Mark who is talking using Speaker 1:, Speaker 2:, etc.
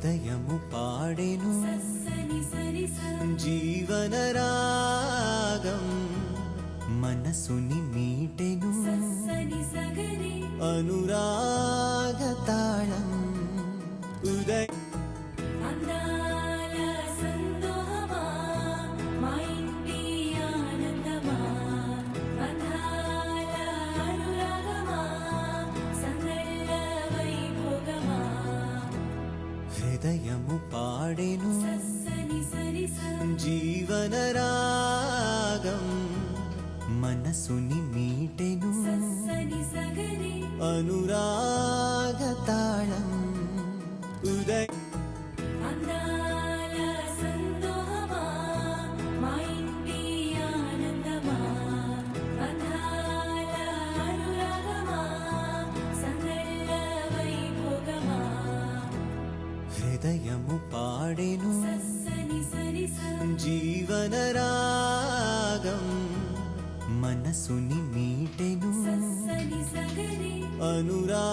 Speaker 1: హృదయము పాడెను. జీవన రాగం మనసుని మీటెను.
Speaker 2: సని
Speaker 1: హృదయము పాడెను. జీవన రాగం మనసుని మీటెను.
Speaker 2: సని
Speaker 1: హృదయము పాడెను. జీవన రాగం మనసుని మీటెను. అనురా